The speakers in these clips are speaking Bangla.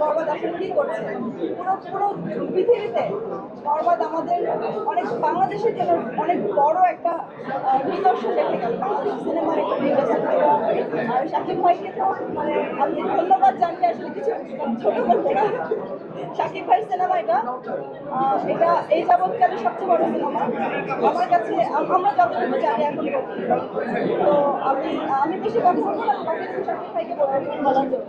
বরবাদ আসলে কি করছে পুরো পুরো পৃথিবীতে বরবাদ আমাদের অনেক বাংলাদেশের অনেক বড় একটা নিদর্শন রেখে বাংলাদেশ সিনেমা আর শাকিব ভাইকে তো মানে ধন্যবাদ জানি আসলে কিছু ছোট করব না এটা এটা এই যাবৎকালে সবচেয়ে বড় সিনেমা আমার কাছে আমরা যতটুকু জানি এখন তো আমি আমি বেশি কথা বলব না বাকি কিছু ভাইকে বলার জন্য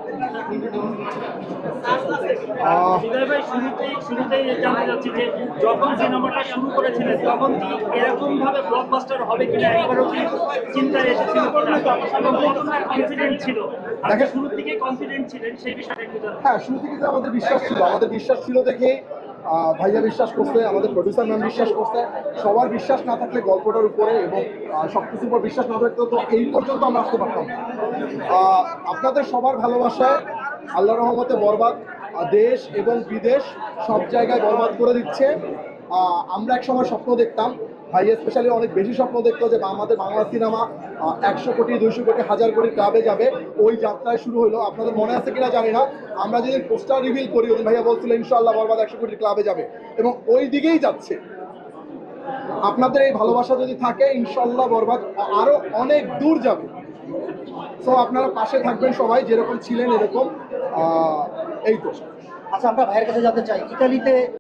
আহ, হৃদয় ভাই শুরুতেই শুরুতেই জানতে চাচ্ছি যে যখন সিনেমাটা শুরু করেছিলেন তখন কি এরকম ভাবে ব্লকবাস্টার হবে কিনা একবারও কি চিন্তায় এসেছিল কতটা কনফিডেন্ট ছিল? শুরুর থেকে কনফিডেন্ট ছিলেন সেই বিষয়টা একটু হ্যাঁ শুরু থেকে তো আমাদের বিশ্বাস ছিল আমাদের বিশ্বাস ছিল দেখে ভাইয়া বিশ্বাস করছে, আমাদের প্রডিউসার ম্যাম বিশ্বাস করছে। সবার বিশ্বাস না থাকলে গল্পটার উপরে এবং সব কিছুর উপর বিশ্বাস না থাকলে তো এই পর্যন্ত আমরা আসতে পারতাম আপনাদের সবার ভালোবাসায় আল্লাহ রহমতে বরবাদ দেশ এবং বিদেশ সব জায়গায় বরবাদ করে দিচ্ছে। আমরা এক সময় স্বপ্ন দেখতাম, ভাই স্পেশালি অনেক বেশি স্বপ্ন দেখতো যে আমাদের বাংলা সিনেমা একশো কোটি, দুইশো কোটি, হাজার কোটি ক্লাবে যাবে। ওই যাত্রায় শুরু হলো আপনাদের মনে আছে কিনা জানি না। আমরা যেদিন পোস্টার রিভিল করি ওদিন ভাইয়া বলছিল ইনশাল্লাহ বরবাদ একশো কোটি ক্লাবে যাবে। এবং ওই দিকেই যাচ্ছে। আপনাদের এই ভালোবাসা যদি থাকে ইনশাল্লাহ বরবাদ আরও অনেক দূর যাবে। সো আপনারা পাশে থাকবেন সবাই, যেরকম ছিলেন এরকম এই তো। আচ্ছা আমরা ভাইয়ের কাছে জানতে চাই, ইতালিতে